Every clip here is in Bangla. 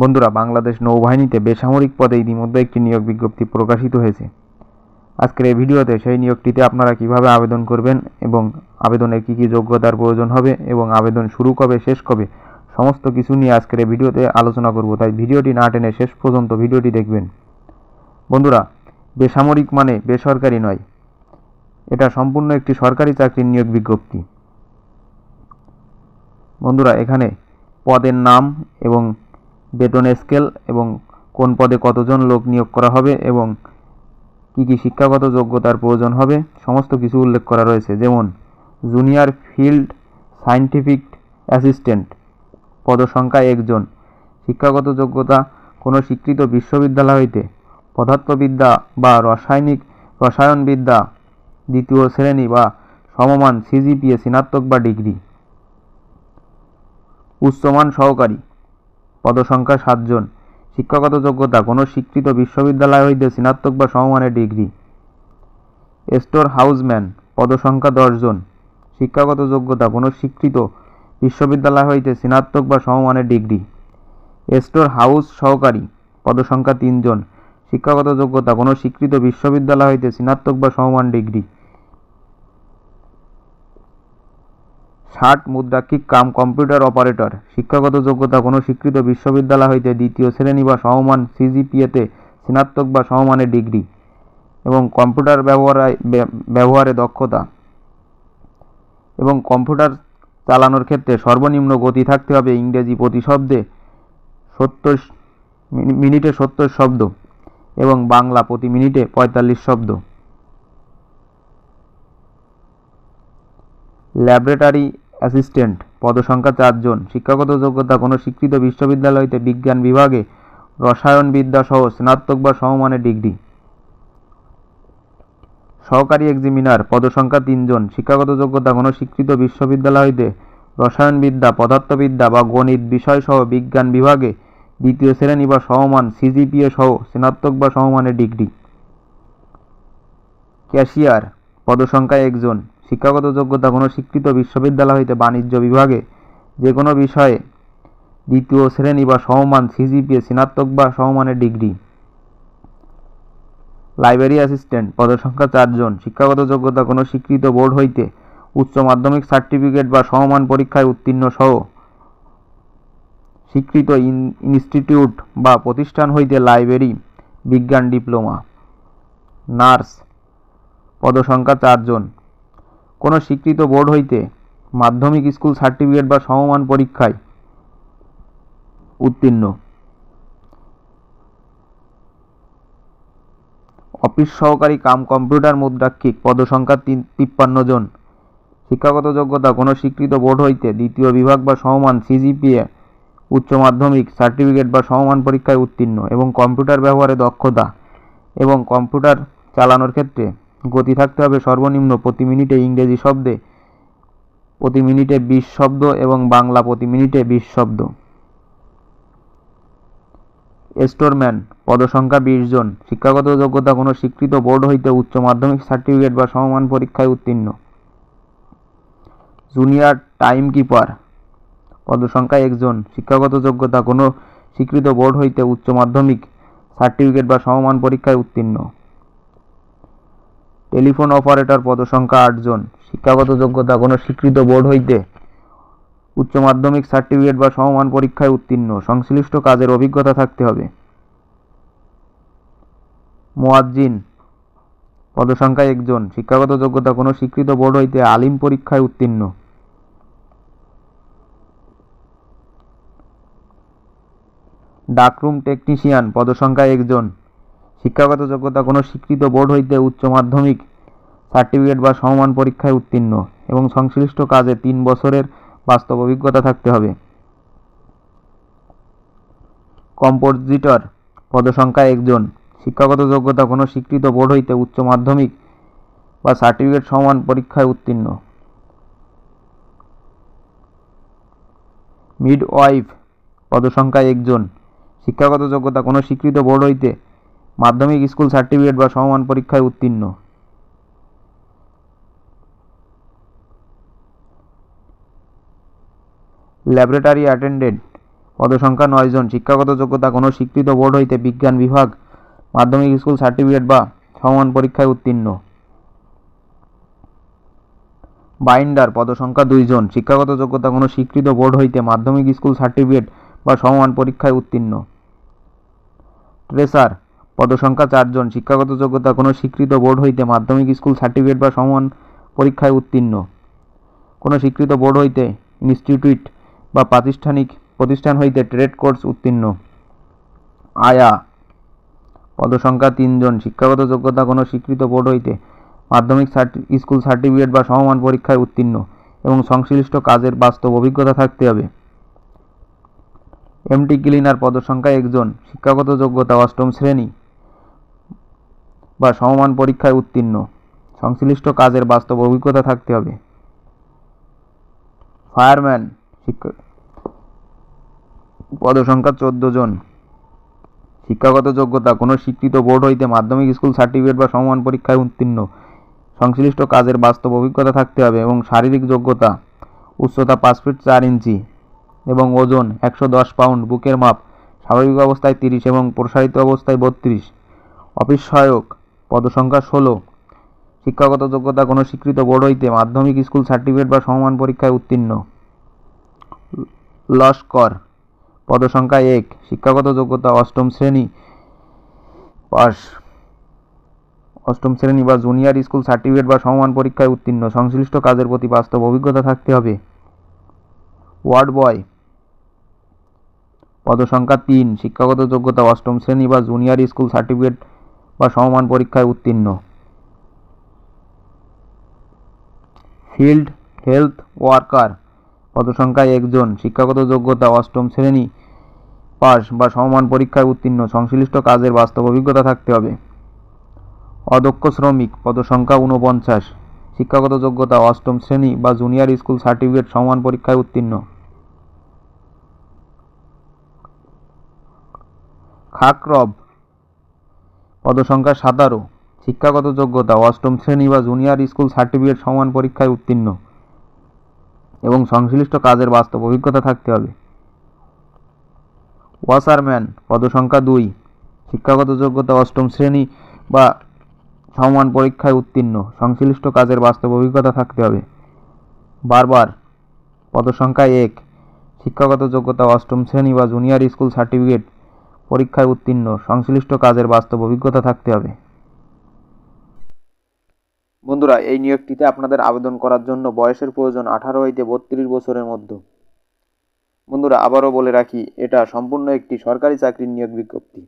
বন্ধুরা, বাংলাদেশ নৌবাহিনীতে বেসামরিক পদে ইতিমধ্যে একটি নিয়োগ বিজ্ঞপ্তি প্রকাশিত হয়েছে। আজকের এই ভিডিওতে সেই নিয়োগটিতে আপনারা কীভাবে আবেদন করবেন এবং আবেদনের কী কী যোগ্যতার প্রয়োজন হবে এবং আবেদন শুরু কবে, শেষ কবে, সমস্ত কিছু নিয়ে আজকের এই ভিডিওতে আলোচনা করব। তাই ভিডিওটি না টেনে শেষ পর্যন্ত ভিডিওটি দেখবেন। বন্ধুরা, বেসামরিক মানে বেসরকারি নয়। এটা সম্পূর্ণ একটি সরকারি চাকরির নিয়োগ বিজ্ঞপ্তি। বন্ধুরা, এখানে পদের নাম এবং বেতন স্কেল এবং কোন পদে কতজন লোক নিয়োগ করা হবে এবং কী কী শিক্ষাগত যোগ্যতার প্রয়োজন হবে, সমস্ত কিছু উল্লেখ করা রয়েছে। যেমন, জুনিয়র ফিল্ড সায়েন্টিফিক অ্যাসিস্ট্যান্ট, পদসংখ্যা একজন, শিক্ষাগত যোগ্যতা কোনো স্বীকৃত বিশ্ববিদ্যালয় হইতে পদার্থবিদ্যা বা রাসায়নিক রসায়নবিদ্যা দ্বিতীয় শ্রেণি বা সমমান, সিজিপিএ, স্নাতক বা ডিগ্রি। উচ্চমান সহকারী পদসংখ্যা সাতজন। শিক্ষাগত যোগ্যতা, কোনো স্বীকৃত বিশ্ববিদ্যালয় হইতে স্নাতক বা সমমানের ডিগ্রি। স্টোর হাউসম্যান, পদসংখ্যা দশজন। শিক্ষাগত যোগ্যতা, কোনো স্বীকৃত বিশ্ববিদ্যালয় হইতে স্নাতক বা সমমানের ডিগ্রি। স্টোর হাউস সহকারী, পদসংখ্যা তিনজন। শিক্ষাগত যোগ্যতা, কোনো স্বীকৃত বিশ্ববিদ্যালয় হইতে স্নাতক বা সমমান ডিগ্রি। ষাট মুদ্রাক্ষিক কাম কম্পিউটার অপারেটর। শিক্ষাগত যোগ্যতা কোনো স্বীকৃত বিশ্ববিদ্যালয় হইতে দ্বিতীয় শ্রেণি বা সমমান সিজিপিএতে স্নাতক বা সমমানের ডিগ্রি এবং কম্পিউটার ব্যবহারে ব্যবহারে দক্ষতা এবং কম্পিউটার চালানোর ক্ষেত্রে সর্বনিম্ন গতি থাকতে হবে ইংরেজি প্রতি শব্দে সত্তর মিনিটে সত্তর শব্দ এবং বাংলা প্রতি মিনিটে পঁয়তাল্লিশ শব্দ। ল্যাবরেটরি অ্যাসিস্ট্যান্ট, পদসংখ্যা চারজন। শিক্ষাগত যোগ্যতা কোনো স্বীকৃত বিশ্ববিদ্যালয় হইতে বিজ্ঞান বিভাগে রসায়নবিদ্যা সহ স্নাতক বা সমমানের ডিগ্রি। সহকারী এক্সামিনার, পদসংখ্যা তিনজন। শিক্ষাগত যোগ্যতা কোনো স্বীকৃত বিশ্ববিদ্যালয় হইতে রসায়নবিদ্যা, পদার্থবিদ্যা বা গণিত বিষয়সহ বিজ্ঞান বিভাগে দ্বিতীয় শ্রেণি বা সমমান, সিজিপিএ সহ স্নাতক বা সমমানের ডিগ্রি। ক্যাশিয়ার পদসংখ্যা একজন। শিক্ষাগত যোগ্যতা কোনো স্বীকৃত বিশ্ববিদ্যালয় হইতে বাণিজ্য বিভাগে যে কোনো বিষয়ে দ্বিতীয় শ্রেণি বা সমমান সিজিপিএ, স্নাতক বা সমমানের ডিগ্রি। লাইব্রেরি অ্যাসিস্ট্যান্ট পদসংখ্যা চারজন শিক্ষাগত যোগ্যতা কোনো স্বীকৃত বোর্ড হইতে উচ্চ মাধ্যমিক সার্টিফিকেট বা সমমান পরীক্ষায় উত্তীর্ণ সহ স্বীকৃত ইনস্টিটিউট বা প্রতিষ্ঠান হইতে লাইব্রেরি বিজ্ঞান ডিপ্লোমা, নার্স পদসংখ্যা চারজন কোনো স্বীকৃত বোর্ড হইতে মাধ্যমিক স্কুল সার্টিফিকেট বা সমমান পরীক্ষায় উত্তীর্ণ। অফিস সহকারী কাম কম্পিউটার মুদ্রাক্ষিক পদসংখ্যা তিন তিপ্পান্ন জন। শিক্ষাগত যোগ্যতা, কোনো স্বীকৃত বোর্ড হইতে দ্বিতীয় বিভাগ বা সমমান সিজিপিএ, উচ্চ মাধ্যমিক সার্টিফিকেট বা সমমান পরীক্ষায় উত্তীর্ণ এবং কম্পিউটার ব্যবহারে দক্ষতা এবং কম্পিউটার চালানোর ক্ষেত্রে গতি থাকতে হবে সর্বনিম্ন প্রতি মিনিটে ইংরেজি শব্দে, প্রতি মিনিটে বিশ শব্দ এবং বাংলা প্রতি মিনিটে বিশ শব্দ। স্টোরম্যান, পদসংখ্যা বিশ জন, শিক্ষাগত যোগ্যতা কোনো স্বীকৃত বোর্ড হইতে উচ্চ মাধ্যমিক সার্টিফিকেট বা সমমান পরীক্ষায় উত্তীর্ণ। জুনিয়র টাইম কিপার পদসংখ্যা একজন শিক্ষাগত যোগ্যতা কোনো স্বীকৃত বোর্ড হইতে উচ্চ মাধ্যমিক সার্টিফিকেট বা সমমান পরীক্ষায় উত্তীর্ণ। টেলিফোন অপারেটর পদসংখ্যা আটজন, শিক্ষাগত যোগ্যতা কোনো স্বীকৃত বোর্ড হইতে উচ্চ মাধ্যমিক সার্টিফিকেট বা সমমান পরীক্ষায় উত্তীর্ণ, সংশ্লিষ্ট কাজের অভিজ্ঞতা থাকতে হবে। মোয়াজ্জিন, পদসংখ্যা একজন, শিক্ষাগত যোগ্যতা কোনো স্বীকৃত বোর্ড হইতে আলিম পরীক্ষায় উত্তীর্ণ। ডাকরুম টেকনিশিয়ান, পদসংখ্যা একজন শিক্ষাগত যোগ্যতা কোনো স্বীকৃত বোর্ড হইতে উচ্চ মাধ্যমিক সার্টিফিকেট বা সমমান পরীক্ষায় উত্তীর্ণ এবং সংশ্লিষ্ট কাজে তিন বছরের বাস্তব অভিজ্ঞতা থাকতে হবে। কম্পোজিটর পদসংখ্যা একজন। শিক্ষাগত যোগ্যতা কোনো স্বীকৃত বোর্ড হইতে উচ্চ মাধ্যমিক বা সার্টিফিকেট সমান পরীক্ষায় উত্তীর্ণ। মিড ওয়াইফ পদসংখ্যা একজন। শিক্ষাগত যোগ্যতা কোনো স্বীকৃত বোর্ড হইতে মাধ্যমিক স্কুল সার্টিফিকেট বা সমমান পরীক্ষায় উত্তীর্ণ। Laboratory attendant. পদসংখ্যা নয় জন। শিক্ষাগত যোগ্যতা কোনো স্বীকৃত বোর্ড হইতে বিজ্ঞান বিভাগ, মাধ্যমিক স্কুল সার্টিফিকেট বা সমমান পরীক্ষায় উত্তীর্ণ। বাইন্ডার, পদসংখ্যা দুইজন শিক্ষাগত যোগ্যতা কোনো স্বীকৃত বোর্ড হইতে মাধ্যমিক স্কুল সার্টিফিকেট বা সমমান পরীক্ষায় উত্তীর্ণ। ট্রেসার পদসংখ্যা চারজন। শিক্ষাগত যোগ্যতা কোনো স্বীকৃত বোর্ড হইতে মাধ্যমিক স্কুল সার্টিফিকেট বা সমান পরীক্ষায় উত্তীর্ণ। কোনো স্বীকৃত বোর্ড হইতে ইনস্টিটিউট বা প্রাতিষ্ঠানিক প্রতিষ্ঠান হইতে ট্রেড কোর্স উত্তীর্ণ। আয়া, পদসংখ্যা তিনজন। শিক্ষাগত যোগ্যতা কোনো স্বীকৃত বোর্ড হইতে মাধ্যমিক স্কুল সার্টিফিকেট বা সমমান পরীক্ষায় উত্তীর্ণ এবং সংশ্লিষ্ট কাজের বাস্তব অভিজ্ঞতা থাকতে হবে। এমটি ক্লিনার পদসংখ্যা একজন। শিক্ষাগত যোগ্যতা অষ্টম শ্রেণি। বা সমমান পরীক্ষায় উত্তীর্ণ। সংশ্লিষ্ট কাজের বাস্তব অভিজ্ঞতা থাকতে হবে। ফায়ারম্যান, শিক্ষা, পদসংখ্যা চোদ্দ জন। শিক্ষাগত যোগ্যতা, কোনো স্বীকৃত বোর্ড হইতে মাধ্যমিক স্কুল সার্টিফিকেট বা সমমান পরীক্ষায় উত্তীর্ণ। সংশ্লিষ্ট কাজের বাস্তব অভিজ্ঞতা থাকতে হবে এবং শারীরিক যোগ্যতা, উচ্চতা পাঁচ ফিট চার ইঞ্চি এবং ওজন একশো দশ পাউন্ড, বুকের মাপ স্বাভাবিক অবস্থায় তিরিশ এবং প্রসারিত অবস্থায় বত্রিশ। অফিস সহায়ক পদসংখ্যা ষোলো। শিক্ষাগত যোগ্যতা কোনো স্বীকৃত বোর্ড হইতে মাধ্যমিক স্কুল সার্টিফিকেট বা সমমান পরীক্ষায় উত্তীর্ণ। লস্কর, পদসংখ্যা এক, শিক্ষাগত যোগ্যতা অষ্টম শ্রেণি, পাস। অষ্টম শ্রেণি বা জুনিয়র স্কুল সার্টিফিকেট বা সমমান পরীক্ষায় উত্তীর্ণ। সংশ্লিষ্ট কাজের প্রতি বাস্তব অভিজ্ঞতা থাকতে হবে। ওয়ার্ড বয়, পদসংখ্যা তিন, শিক্ষাগত যোগ্যতা অষ্টম শ্রেণি বা জুনিয়র স্কুল সার্টিফিকেট বা সমমান পরীক্ষায় উত্তীর্ণ। ফিল্ড হেলথ ওয়ার্কার পদসংখ্যা একজন, শিক্ষাগত যোগ্যতা অষ্টম শ্রেণি পাস বা সমমান পরীক্ষায় উত্তীর্ণ, সংশ্লিষ্ট কাজের বাস্তব অভিজ্ঞতা থাকতে হবে। অদক্ষ শ্রমিক, পদসংখ্যা ঊনপঞ্চাশ, শিক্ষাগত যোগ্যতা অষ্টম শ্রেণি বা জুনিয়র স্কুল সার্টিফিকেট সমান পরীক্ষায় উত্তীর্ণ। খাকরব পদসংখ্যা সাতারো। শিক্ষাগত যোগ্যতা, অষ্টম শ্রেণি বা জুনিয়র স্কুল সার্টিফিকেট সমান পরীক্ষায় উত্তীর্ণ। এবং সংশ্লিষ্ট কাজের বাস্তব অভিজ্ঞতা থাকতে হবে। ওয়াসারম্যান, পদসংখ্যা দুই। শিক্ষাগত যোগ্যতা, অষ্টম শ্রেণি বা সমান পরীক্ষায় উত্তীর্ণ। সংশ্লিষ্ট কাজের বাস্তব অভিজ্ঞতা থাকতে হবে। বারবার, পদসংখ্যা এক। শিক্ষাগত যোগ্যতা, অষ্টম শ্রেণি বা জুনিয়র স্কুল সার্টিফিকেট পরীক্ষায় উত্তীর্ণ। সংশ্লিষ্ট কাজের বাস্তব অভিজ্ঞতা থাকতে হবে। বন্ধুরা, এই নিয়োগটিতে আপনাদের আবেদন করার জন্য বয়সের প্রয়োজন আঠারো হইতে বত্রিশ বছরের মধ্যে। বন্ধুরা, আবারও বলে রাখি, এটা সম্পূর্ণ একটি সরকারি চাকরির নিয়োগ বিজ্ঞপ্তি।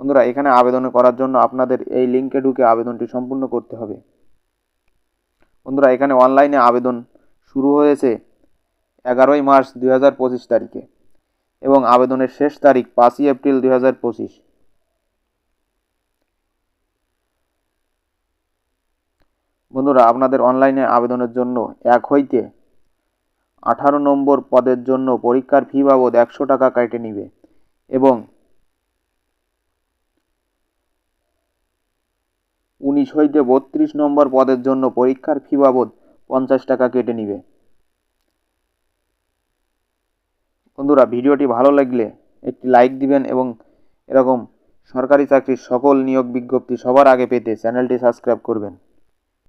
বন্ধুরা, এখানে আবেদন করার জন্য আপনাদের এই লিঙ্কে ঢুকে আবেদনটি সম্পূর্ণ করতে হবে। বন্ধুরা, এখানে অনলাইনে আবেদন শুরু হয়েছে এগারোই মার্চ দুই হাজার পঁচিশ তারিখে। এবং আবেদনের শেষ তারিখ পাঁচই এপ্রিল দুই হাজার পঁচিশ। বন্ধুরা, আপনাদের অনলাইনে আবেদনের জন্য এক হইতে আঠারো নম্বর পদের জন্য পরীক্ষার ফি বাবদ একশো টাকা কেটে নিবে এবং উনিশ হইতে বত্রিশ নম্বর পদের জন্য পরীক্ষার ফি বাবদ পঞ্চাশ টাকা কেটে নিবে। বন্ধুরা, ভিডিওটি ভালো লাগলে একটি লাইক দিবেন এবং এরকম সরকারি চাকরির সকল নিয়োগ বিজ্ঞপ্তি সবার আগে পেতে চ্যানেলটি সাবস্ক্রাইব করবেন।